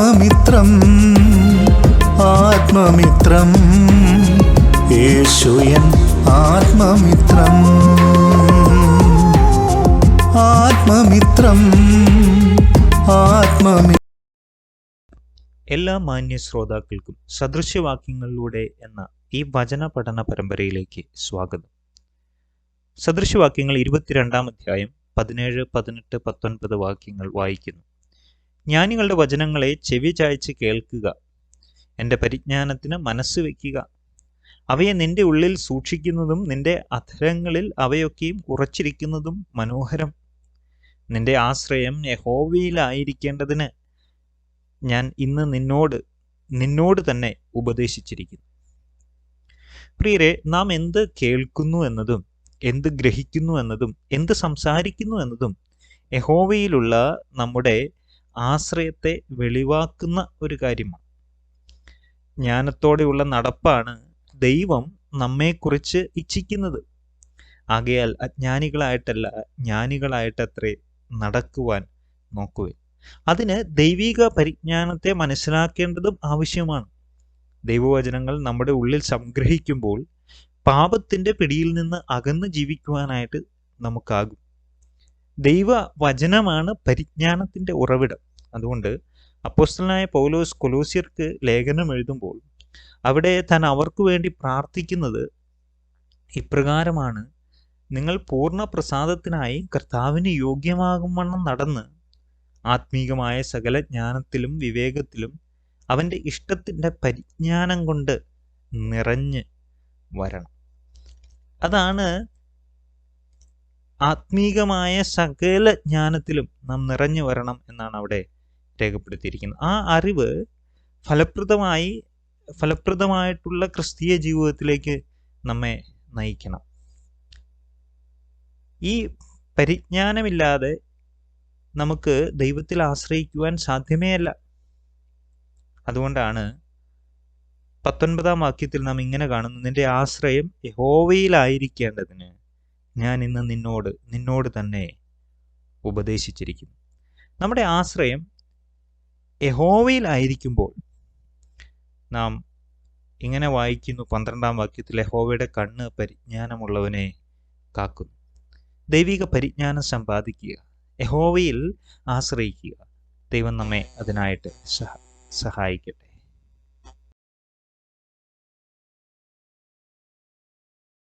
ആത്മമിത്രം ആത്മമിത്രം. യേശുയൻ ആത്മമിത്രം. ആത്മമിത്രം ആത്മമി എല്ലാ മാന്യ ശ്രോതാക്കൾക്കും സദൃശ്യവാക്യങ്ങളിലൂടെ എന്ന ഈ വചന പഠന പരമ്പരയിലേക്ക് സ്വാഗതം. സദൃശ്യവാക്യങ്ങൾ ഇരുപത്തിരണ്ടാം അധ്യായം പതിനേഴ് പതിനെട്ട് പത്തൊൻപത് വാക്യങ്ങൾ വായിക്കുന്നു. ജ്ഞാനികളുടെ വചനങ്ങളെ ചെവി ചായ്ച്ച് കേൾക്കുക. എന്റെ പരിജ്ഞാനത്തിന് മനസ്സ് വയ്ക്കുക അവയെ നിന്റെ ഉള്ളിൽ സൂക്ഷിക്കുന്നതും നിന്റെ അധരങ്ങളിൽ അവയൊക്കെയും ഉറച്ചിരിക്കുന്നതും മനോഹരം. നിന്റെ ആശ്രയം യഹോവയിലായിരിക്കേണ്ടതിന് ഞാൻ ഇന്ന് നിന്നോട് നിന്നോട് തന്നെ ഉപദേശിച്ചിരിക്കുന്നു. പ്രിയരെ നാം എന്ത് കേൾക്കുന്നു എന്നതും എന്ത് ഗ്രഹിക്കുന്നു എന്നതും എന്ത് സംസാരിക്കുന്നു എന്നതും യഹോവയിലുള്ള നമ്മുടെ ആശ്രയത്തെ വെളിവാക്കുന്ന ഒരു കാര്യമാണ്. ജ്ഞാനത്തോടെയുള്ള നടപ്പാണ് ദൈവം നമ്മെക്കുറിച്ച് ഇച്ഛിക്കുന്നത്. ആകയാൽ അജ്ഞാനികളായിട്ടല്ല ജ്ഞാനികളായിട്ടത്രേ നടക്കുവാൻ നോക്കുവേ അതിന് ദൈവിക പരിജ്ഞാനത്തെ മനസ്സിലാക്കേണ്ടതും ആവശ്യമാണ്. ദൈവവചനങ്ങൾ നമ്മുടെ ഉള്ളിൽ സംഗ്രഹിക്കുമ്പോൾ പാപത്തിന്റെ പിടിയിൽ നിന്ന് അകന്ന് ജീവിക്കുവാനായിട്ട് നമുക്കാകും. ദൈവ വചനമാണ് പരിജ്ഞാനത്തിന്റെ ഉറവിടം. അതുകൊണ്ട് അപ്പോസ്റ്റലായ പൗലോസ് കൊലോസിയർക്ക് ലേഖനം എഴുതുമ്പോൾ അവിടെ താൻ അവർക്ക് വേണ്ടി പ്രാർത്ഥിക്കുന്നത് ഇപ്രകാരമാണ് നിങ്ങൾ പൂർണ പ്രസാദത്തിനായി കർത്താവിന് യോഗ്യമാകും വണ്ണം നടന്ന് ആത്മീകമായ സകല ജ്ഞാനത്തിലും വിവേകത്തിലും അവന്റെ ഇഷ്ടത്തിന്റെ പരിജ്ഞാനം കൊണ്ട് നിറഞ്ഞ് വരണം. അതാണ് ആത്മീകമായ സകല ജ്ഞാനത്തിലും നാം നിറഞ്ഞു വരണം എന്നാണ് അവിടെ രേഖപ്പെടുത്തിയിരിക്കുന്നത്. ആ അറിവ് ഫലപ്രദമായി ഫലപ്രദമായിട്ടുള്ള ക്രിസ്തീയ ജീവിതത്തിലേക്ക് നമ്മെ നയിക്കണം. ഈ പരിജ്ഞാനമില്ലാതെ നമുക്ക് ദൈവത്തിൽ ആശ്രയിക്കുവാൻ സാധ്യമേ അല്ല അതുകൊണ്ടാണ് പത്തൊൻപതാം വാക്യത്തിൽ നാം ഇങ്ങനെ കാണുന്നു നിന്റെ ആശ്രയം യഹോവയിലായിരിക്കേണ്ടതിന് ഞാൻ ഇന്ന് നിന്നോട് നിന്നോട് തന്നെ ഉപദേശിച്ചിരിക്കുന്നു. നമ്മുടെ ആശ്രയം യഹോവയിലായിരിക്കുമ്പോൾ നാം ഇങ്ങനെ വായിക്കുന്നു പന്ത്രണ്ടാം വാക്യത്തിൽ യഹോവയുടെ കണ്ണ് പരിജ്ഞാനമുള്ളവനെ കാക്കുന്നു. ദൈവിക പരിജ്ഞാനം സമ്പാദിക്കുക യഹോവയിൽ ആശ്രയിക്കുക. ദൈവം നമ്മെ അതിനായിട്ട് സഹ സഹായിക്കട്ടെ.